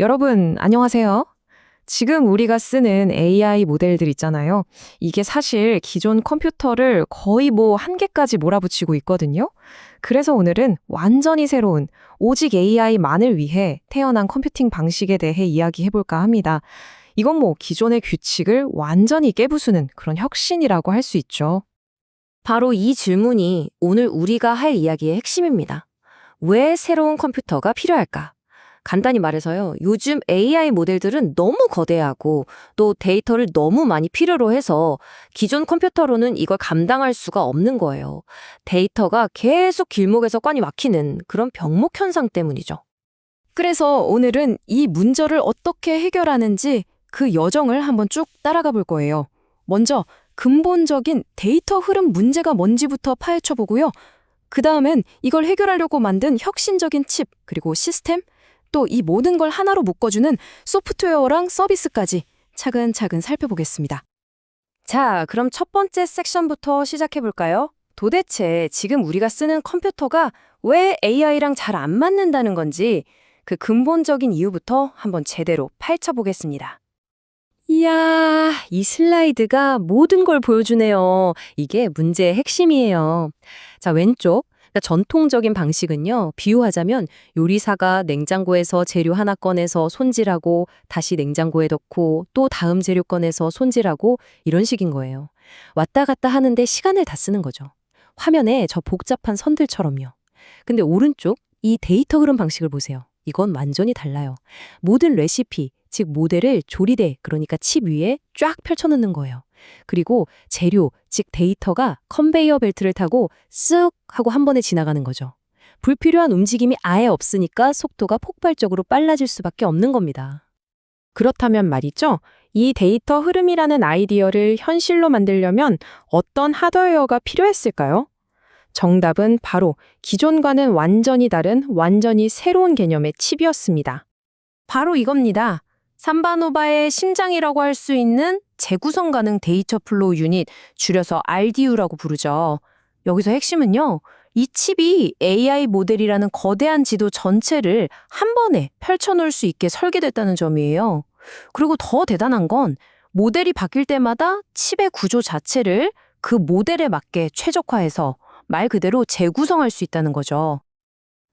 여러분, 안녕하세요. 지금 우리가 쓰는 AI 모델들 있잖아요. 이게 사실 기존 컴퓨터를 거의 뭐한 개까지 몰아붙이고 있거든요. 그래서 오늘은 완전히 새로운 오직 AI만을 위해 태어난 컴퓨팅 방식에 대해 이야기해볼까 합니다. 이건 뭐 기존의 규칙을 완전히 깨부수는 그런 혁신이라고 할 수 있죠. 바로 이 질문이 오늘 우리가 할 이야기의 핵심입니다. 왜 새로운 컴퓨터가 필요할까? 간단히 말해서요. 요즘 AI 모델들은 너무 거대하고 또 데이터를 너무 많이 필요로 해서 기존 컴퓨터로는 이걸 감당할 수가 없는 거예요. 데이터가 계속 길목에서 ቋ이 막히는 그런 병목 현상 때문이죠. 그래서 오늘은 이 문제를 어떻게 해결하는지 그 여정을 한번 쭉 따라가 볼 거예요. 먼저 근본적인 데이터 흐름 문제가 뭔지부터 파헤쳐 보고요. 그 다음엔 이걸 해결하려고 만든 혁신적인 칩, 그리고 시스템, 또 이 모든 걸 하나로 묶어주는 소프트웨어랑 서비스까지 차근차근 살펴보겠습니다. 자, 그럼 첫 번째 섹션부터 시작해 볼까요? 도대체 지금 우리가 쓰는 컴퓨터가 왜 AI랑 잘 안 맞는다는 건지 그 근본적인 이유부터 한번 제대로 파헤쳐 보겠습니다. 이야, 이 슬라이드가 모든 걸 보여주네요. 이게 문제의 핵심이에요. 자, 왼쪽. 그러니까 전통적인 방식은요, 비유하자면 요리사가 냉장고에서 재료 하나 꺼내서 손질하고 다시 냉장고에 넣고 또 다음 재료 꺼내서 손질하고 이런 식인 거예요. 왔다 갔다 하는데 시간을 다 쓰는 거죠. 화면에 저 복잡한 선들처럼요. 근데 오른쪽 이 데이터 흐름 방식을 보세요. 이건 완전히 달라요. 모든 레시피, 즉 모델을 조리대, 그러니까 칩 위에 쫙 펼쳐놓는 거예요. 그리고 재료, 즉 데이터가 컨베이어 벨트를 타고 쓱 하고 한 번에 지나가는 거죠. 불필요한 움직임이 아예 없으니까 속도가 폭발적으로 빨라질 수밖에 없는 겁니다. 그렇다면 말이죠. 이 데이터 흐름이라는 아이디어를 현실로 만들려면 어떤 하드웨어가 필요했을까요? 정답은 바로 기존과는 완전히 다른 완전히 새로운 개념의 칩이었습니다. 바로 이겁니다. 삼바노바의 심장이라고 할 수 있는 재구성 가능 데이터 플로우 유닛, 줄여서 RDU라고 부르죠. 여기서 핵심은요. 이 칩이 AI 모델이라는 거대한 지도 전체를 한 번에 펼쳐놓을 수 있게 설계됐다는 점이에요. 그리고 더 대단한 건 모델이 바뀔 때마다 칩의 구조 자체를 그 모델에 맞게 최적화해서 말 그대로 재구성할 수 있다는 거죠.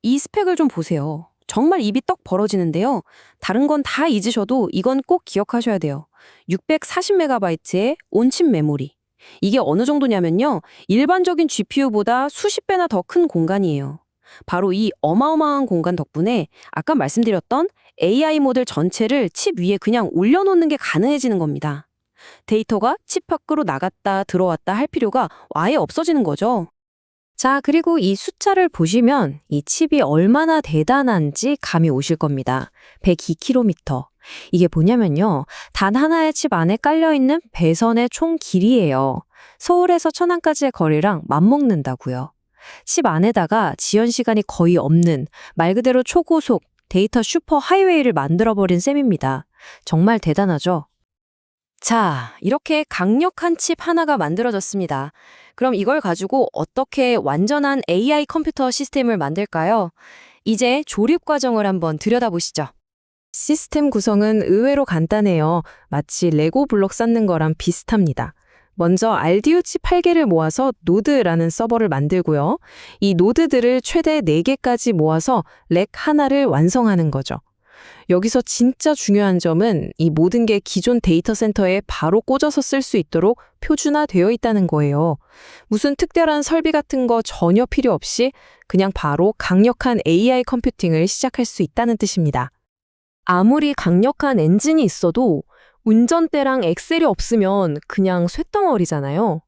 이 스펙을 좀 보세요. 정말 입이 떡 벌어지는데요. 다른 건 다 잊으셔도 이건 꼭 기억하셔야 돼요. 640MB의 온칩 메모리. 이게 어느 정도냐면요. 일반적인 GPU보다 수십 배나 더 큰 공간이에요. 바로 이 어마어마한 공간 덕분에 아까 말씀드렸던 AI 모델 전체를 칩 위에 그냥 올려놓는 게 가능해지는 겁니다. 데이터가 칩 밖으로 나갔다 들어왔다 할 필요가 아예 없어지는 거죠. 자, 그리고 이 숫자를 보시면 이 칩이 얼마나 대단한지 감이 오실 겁니다. 102km. 이게 뭐냐면요. 단 하나의 칩 안에 깔려있는 배선의 총 길이예요. 서울에서 천안까지의 거리랑 맞먹는다고요. 칩 안에다가 지연 시간이 거의 없는 말 그대로 초고속 데이터 슈퍼 하이웨이를 만들어버린 셈입니다. 정말 대단하죠? 자, 이렇게 강력한 칩 하나가 만들어졌습니다. 그럼 이걸 가지고 어떻게 완전한 AI 컴퓨터 시스템을 만들까요? 이제 조립 과정을 한번 들여다보시죠. 시스템 구성은 의외로 간단해요. 마치 레고 블록 쌓는 거랑 비슷합니다. 먼저 RDU 칩 8개를 모아서 노드라는 서버를 만들고요. 이 노드들을 최대 4개까지 모아서 렉 하나를 완성하는 거죠. 여기서 진짜 중요한 점은 이 모든 게 기존 데이터 센터에 바로 꽂아서 쓸 수 있도록 표준화되어 있다는 거예요. 무슨 특별한 설비 같은 거 전혀 필요 없이 그냥 바로 강력한 AI 컴퓨팅을 시작할 수 있다는 뜻입니다. 아무리 강력한 엔진이 있어도 운전대랑 엑셀이 없으면 그냥 쇳덩어리잖아요.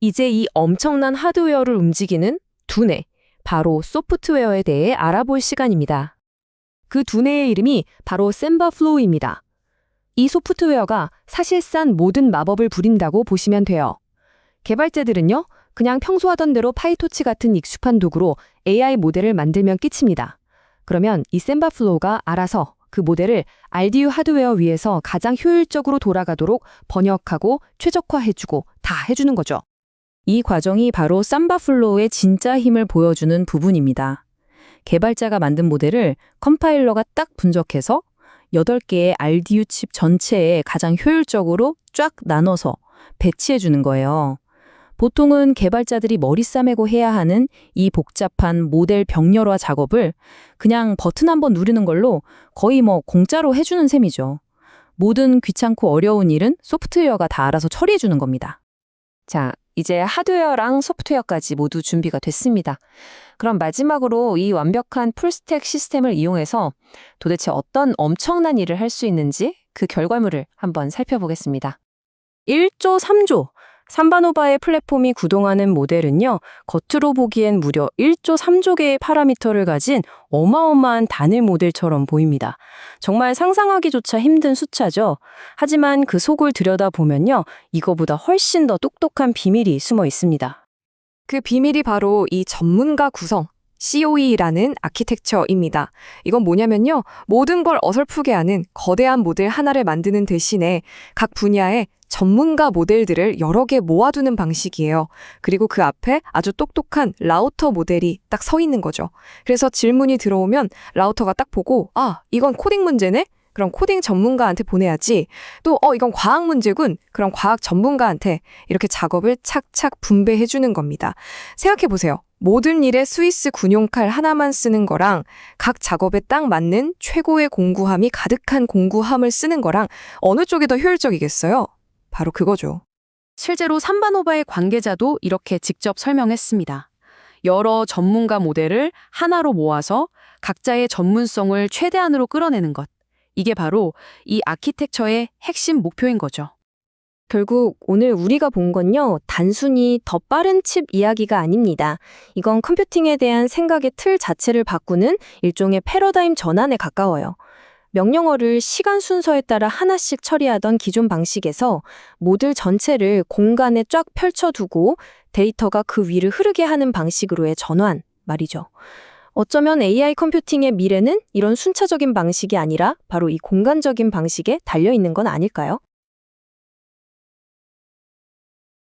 이제 이 엄청난 하드웨어를 움직이는 두뇌, 바로 소프트웨어에 대해 알아볼 시간입니다. 그 두뇌의 이름이 바로 셈바플로우입니다. 이 소프트웨어가 사실상 모든 마법을 부린다고 보시면 돼요. 개발자들은요, 그냥 평소 하던 대로 파이토치 같은 익숙한 도구로 AI 모델을 만들면 끝입니다. 그러면 이 셈바플로우가 알아서 그 모델을 RDU 하드웨어 위에서 가장 효율적으로 돌아가도록 번역하고 최적화해주고 다 해주는 거죠. 이 과정이 바로 삼바플로우의 진짜 힘을 보여주는 부분입니다. 개발자가 만든 모델을 컴파일러가 딱 분석해서 8개의 RDU 칩 전체에 가장 효율적으로 쫙 나눠서 배치해 주는 거예요. 보통은 개발자들이 머리 싸매고 해야 하는 이 복잡한 모델 병렬화 작업을 그냥 버튼 한번 누르는 걸로 거의 뭐 공짜로 해주는 셈이죠. 모든 귀찮고 어려운 일은 소프트웨어가 다 알아서 처리해 주는 겁니다. 자, 이제 하드웨어랑 소프트웨어까지 모두 준비가 됐습니다. 그럼 마지막으로 이 완벽한 풀스택 시스템을 이용해서 도대체 어떤 엄청난 일을 할 수 있는지 그 결과물을 한번 살펴보겠습니다. 1조 3조 삼바노바의 플랫폼이 구동하는 모델은요, 겉으로 보기엔 무려 1조 3조 개의 파라미터를 가진 어마어마한 단일 모델처럼 보입니다. 정말 상상하기조차 힘든 숫자죠. 하지만 그 속을 들여다보면요, 이거보다 훨씬 더 똑똑한 비밀이 숨어 있습니다. 그 비밀이 바로 이 전문가 구성, COE라는 아키텍처입니다. 이건 뭐냐면요. 모든 걸 어설프게 하는 거대한 모델 하나를 만드는 대신에 각 분야의 전문가 모델들을 여러 개 모아두는 방식이에요. 그리고 그 앞에 아주 똑똑한 라우터 모델이 딱 서 있는 거죠. 그래서 질문이 들어오면 라우터가 딱 보고, 아, 이건 코딩 문제네? 그럼 코딩 전문가한테 보내야지. 또, 어, 이건 과학 문제군. 그럼 과학 전문가한테 이렇게 작업을 착착 분배해 주는 겁니다. 생각해 보세요. 모든 일에 스위스 군용칼 하나만 쓰는 거랑 각 작업에 딱 맞는 최고의 공구함이 가득한 공구함을 쓰는 거랑 어느 쪽이 더 효율적이겠어요? 바로 그거죠. 실제로 삼바노바의 관계자도 이렇게 직접 설명했습니다. 여러 전문가 모델을 하나로 모아서 각자의 전문성을 최대한으로 끌어내는 것. 이게 바로 이 아키텍처의 핵심 목표인 거죠. 결국 오늘 우리가 본 건요, 단순히 더 빠른 칩 이야기가 아닙니다. 이건 컴퓨팅에 대한 생각의 틀 자체를 바꾸는 일종의 패러다임 전환에 가까워요. 명령어를 시간 순서에 따라 하나씩 처리하던 기존 방식에서 모듈 전체를 공간에 쫙 펼쳐두고 데이터가 그 위를 흐르게 하는 방식으로의 전환 말이죠. 어쩌면 AI 컴퓨팅의 미래는 이런 순차적인 방식이 아니라 바로 이 공간적인 방식에 달려 있는 건 아닐까요?